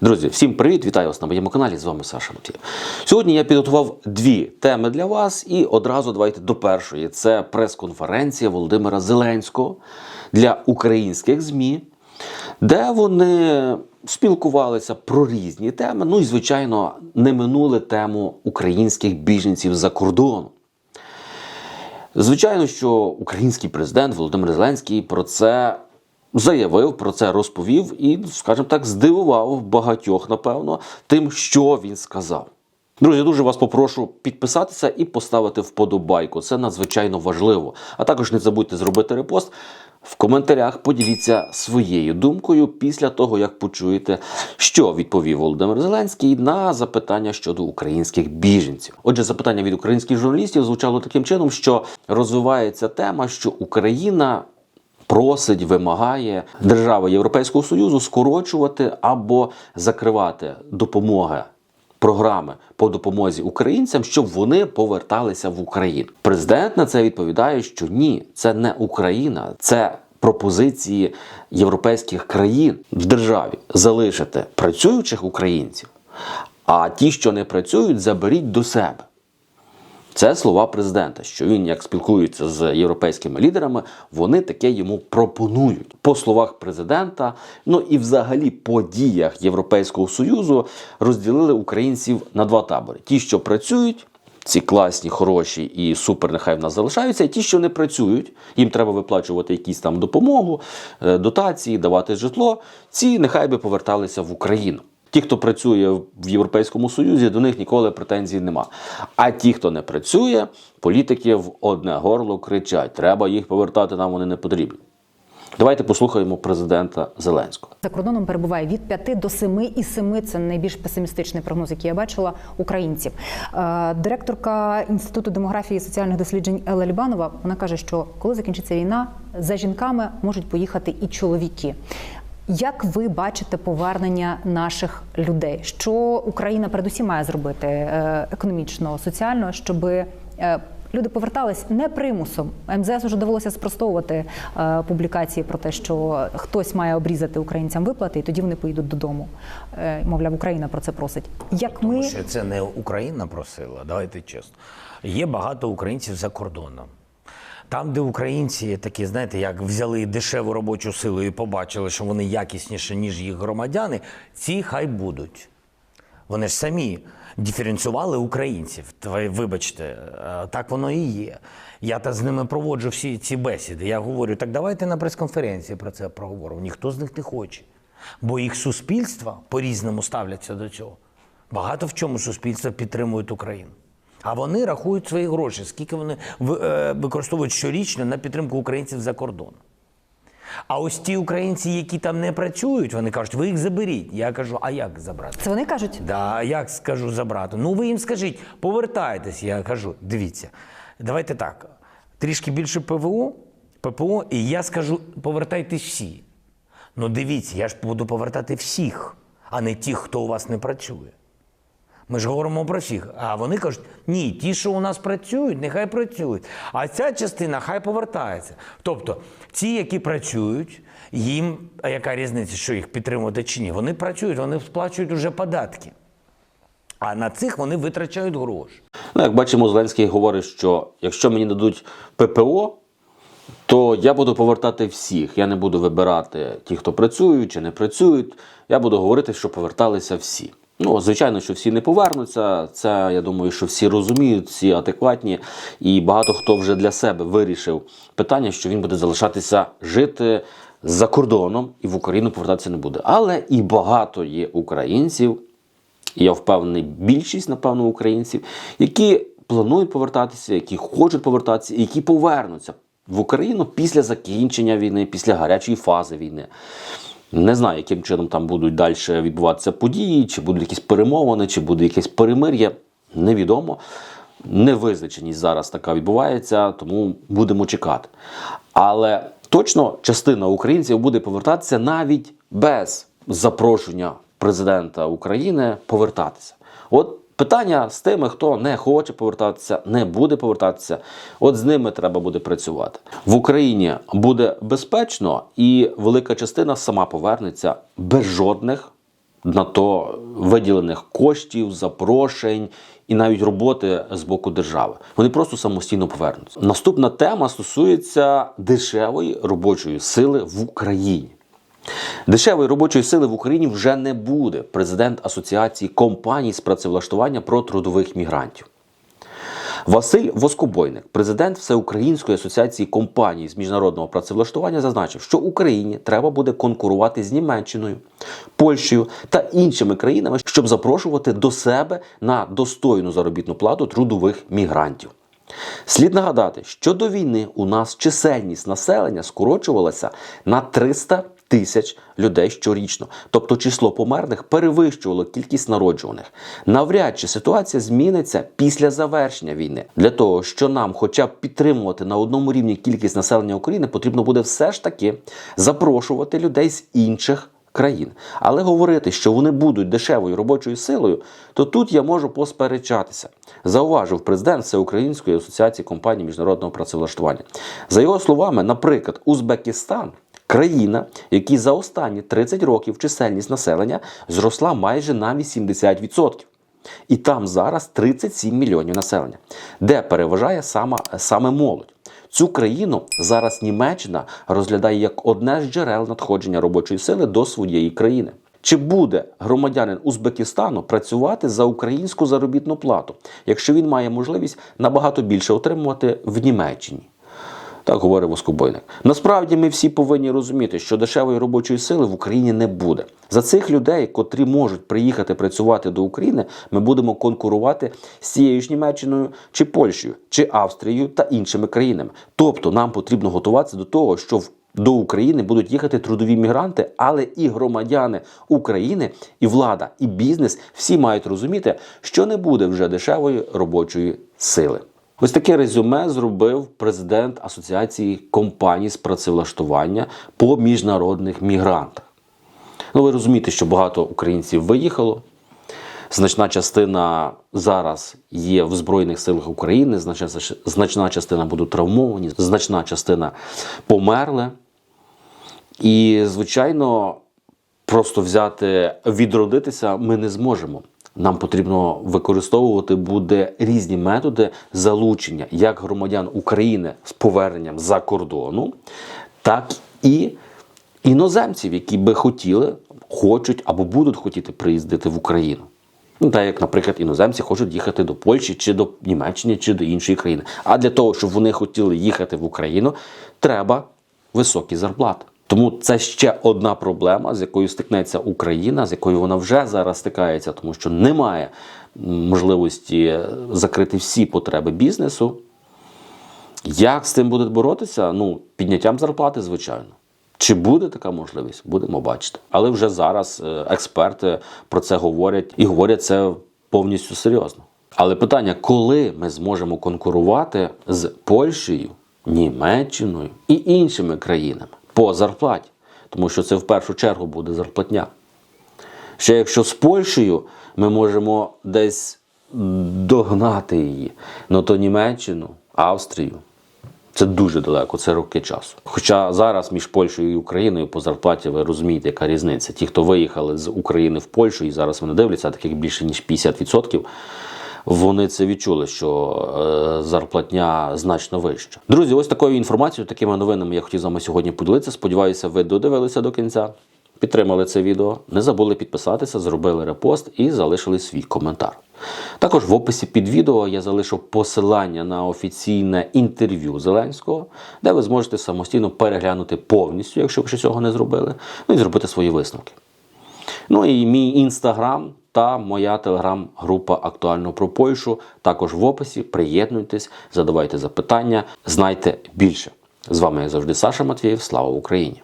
Друзі, всім привіт! Вітаю вас на моєму каналі. З вами Саша Матвієв. Сьогодні я підготував дві теми для вас, і одразу давайте до першої. Це прес-конференція Володимира Зеленського для українських ЗМІ, де вони спілкувалися про різні теми. Ну і, звичайно, не минули тему українських біженців за кордоном. Звичайно, що український президент Володимир Зеленський про це заявив, про це розповів і, скажімо так, здивував багатьох, напевно, тим, що він сказав. Друзі, дуже вас попрошу підписатися і поставити вподобайку. Це надзвичайно важливо. А також не забудьте зробити репост. В коментарях поділіться своєю думкою після того, як почуєте, що відповів Володимир Зеленський на запитання щодо українських біженців. Отже, запитання від українських журналістів звучало таким чином, що розвивається тема, що Україна просить, вимагає держави Європейського Союзу скорочувати або закривати допомоги. Програми по допомозі українцям, щоб вони поверталися в Україну. Президент на це відповідає, що ні, це не Україна, це пропозиції європейських країн в державі залишити працюючих українців, а ті, що не працюють, заберіть до себе. Це слова президента, що він, як спілкується з європейськими лідерами, вони таке йому пропонують. По словах президента, ну і взагалі по діях Європейського Союзу розділили українців на два табори: ті, що працюють. Ці класні, хороші і супер, нехай в нас залишаються. І ті, що не працюють, їм треба виплачувати якісь там допомогу, е, дотації, давати житло. Ці нехай би поверталися в Україну. Ті, хто працює в Європейському Союзі, до них ніколи претензій нема. А ті, хто не працює, політики в одне горло кричать: треба їх повертати, нам вони не потрібні. Давайте послухаємо президента Зеленського. За кордоном перебуває від 5 до 7 і 7 – це найбільш песимістичний прогноз, який я бачила українців. Е, Директорка інституту демографії і соціальних досліджень Елла Лібанова вона каже, що коли закінчиться війна, за жінками можуть поїхати і чоловіки. Як ви бачите повернення наших людей? Що Україна передусім має зробити е, економічно, соціально, щоб е, люди повертались не примусом? МЗС вже довелося спростовувати е, публікації про те, що хтось має обрізати українцям виплати, і тоді вони поїдуть додому. Мовляв, Україна про це просить. Як ми що це не Україна просила, давайте чесно. Є багато українців за кордоном. Там, де українці такі, знаєте, як взяли дешеву робочу силу і побачили, що вони якісніші, ніж їх громадяни, ці хай будуть. Вони ж самі диференціювали українців. Ви Вибачте, е, так воно і є. Я та з ними проводжу всі ці бесіди. Я говорю, так давайте на прес-конференції про це проговоримо. Ніхто з них не хоче. Бо їх суспільства по-різному ставляться до цього. Багато в чому суспільства підтримують Україну. А вони рахують свої гроші, скільки вони е, використовують щорічно на підтримку українців за кордоном. А ось ті українці, які там не працюють, вони кажуть, ви їх заберіть. Я кажу, а як забрати? це вони кажуть? Да, як скажу забрати? Ну ви їм скажіть, повертайтесь. Я кажу, дивіться, давайте так. Трішки більше ПВО, ППО, і я скажу, повертайтесь всі. Ну дивіться, я ж буду повертати всіх, а не тих, хто у вас не працює. Ми ж говоримо про всіх. А вони кажуть, ні, ті, що у нас працюють, нехай працюють. А ця частина хай повертається. Тобто, ті, які працюють, їм, яка різниця, що їх підтримувати чи ні? Вони працюють, вони сплачують уже податки. А на цих вони витрачають гроші. Ну, як бачимо, Зеленський говорить, що якщо мені дадуть ППО, то я буду повертати всіх. Я не буду вибирати ті, хто працюють чи не працюють. Я буду говорити, що поверталися всі. Ну, звичайно, що всі не повернуться. Це я думаю, що всі розуміють, всі адекватні, і багато хто вже для себе вирішив питання, що він буде залишатися жити за кордоном і в Україну повертатися не буде. Але і багато є українців, і я впевнений, більшість, напевно, українців, які планують повертатися, які хочуть повертатися, і які повернуться в Україну після закінчення війни, після гарячої фази війни. Не знаю, яким чином там будуть далі відбуватися події, чи будуть якісь перемовини, чи буде якесь перемир'я. Невідомо. Невизначеність зараз така відбувається, тому будемо чекати. Але точно частина українців буде повертатися навіть без запрошення президента України повертатися. От питання з тими, хто не хоче повертатися, не буде повертатися. От з ними треба буде працювати. В Україні буде безпечно, і велика частина сама повернеться без жодних на то виділених коштів, запрошень і навіть роботи з боку держави. Вони просто самостійно повернуться. Наступна тема стосується дешевої робочої сили в Україні. Дешевої робочої сили в Україні вже не буде. Президент Асоціації компаній з працевлаштування про трудових мігрантів. Василь Воскобойник, президент Всеукраїнської асоціації компаній з міжнародного працевлаштування, зазначив, що Україні треба буде конкурувати з Німеччиною, Польщею та іншими країнами, щоб запрошувати до себе на достойну заробітну плату трудових мігрантів. Слід нагадати, що до війни у нас чисельність населення скорочувалася на 300 тисяч людей щорічно, тобто число померлих перевищувало кількість народжуваних. Навряд чи ситуація зміниться після завершення війни. Для того, що нам, хоча б підтримувати на одному рівні кількість населення України, потрібно буде все ж таки запрошувати людей з інших країн. Але говорити, що вони будуть дешевою робочою силою, то тут я можу посперечатися. Зауважив президент Всеукраїнської асоціації компаній міжнародного працевлаштування. За його словами, наприклад, Узбекистан. Країна, в якій за останні 30 років чисельність населення зросла майже на 80%. І там зараз 37 мільйонів населення, де переважає саме, саме молодь. Цю країну зараз Німеччина розглядає як одне з джерел надходження робочої сили до своєї країни. Чи буде громадянин Узбекистану працювати за українську заробітну плату, якщо він має можливість набагато більше отримувати в Німеччині? Так говорив Воскобойник. Насправді ми всі повинні розуміти, що дешевої робочої сили в Україні не буде. За цих людей, котрі можуть приїхати працювати до України, ми будемо конкурувати з цією ж Німеччиною, чи Польщею, чи Австрією та іншими країнами. Тобто нам потрібно готуватися до того, що в до України будуть їхати трудові мігранти, але і громадяни України, і влада, і бізнес всі мають розуміти, що не буде вже дешевої робочої сили. Ось таке резюме зробив президент Асоціації компаній з працевлаштування по міжнародних мігрантах. Ну, ви розумієте, що багато українців виїхало. Значна частина зараз є в Збройних силах України, значна, частина будуть травмовані, значна частина померли. І, звичайно, просто взяти, відродитися ми не зможемо. Нам потрібно використовувати буде різні методи залучення як громадян України з поверненням за кордону, так і іноземців, які би хотіли, хочуть або будуть хотіти приїздити в Україну. Ну, так як, наприклад, іноземці хочуть їхати до Польщі чи до Німеччини чи до іншої країни. А для того, щоб вони хотіли їхати в Україну, треба високі зарплати. Тому це ще одна проблема, з якою стикнеться Україна, з якою вона вже зараз стикається, тому що немає можливості закрити всі потреби бізнесу. Як з цим будуть боротися? Ну, підняттям зарплати, звичайно. Чи буде така можливість? Будемо бачити. Але вже зараз е, експерти про це говорять і говорять це повністю серйозно. Але питання, коли ми зможемо конкурувати з Польщею, Німеччиною і іншими країнами по зарплаті? Тому що це в першу чергу буде зарплатня. Ще якщо з Польщею ми можемо десь догнати її, ну то Німеччину, Австрію. Це дуже далеко, це роки часу. Хоча зараз між Польщею і Україною по зарплаті ви розумієте, яка різниця. Ті, хто виїхали з України в Польщу, і зараз вони дивляться, таких більше ніж 50%, вони це відчули, що е, зарплатня значно вища. Друзі, ось такою інформацією, такими новинами я хотів з вами сьогодні поділитися. Сподіваюся, ви додивилися до кінця. Підтримали це відео, не забули підписатися, зробили репост і залишили свій коментар. Також в описі під відео я залишу посилання на офіційне інтерв'ю Зеленського, де ви зможете самостійно переглянути повністю, якщо ви ще цього не зробили, ну і зробити свої висновки. Ну і мій інстаграм та моя телеграм-група актуально про Польщу також в описі. Приєднуйтесь, задавайте запитання, знайте більше. З вами як завжди Саша Матвієв. Слава Україні!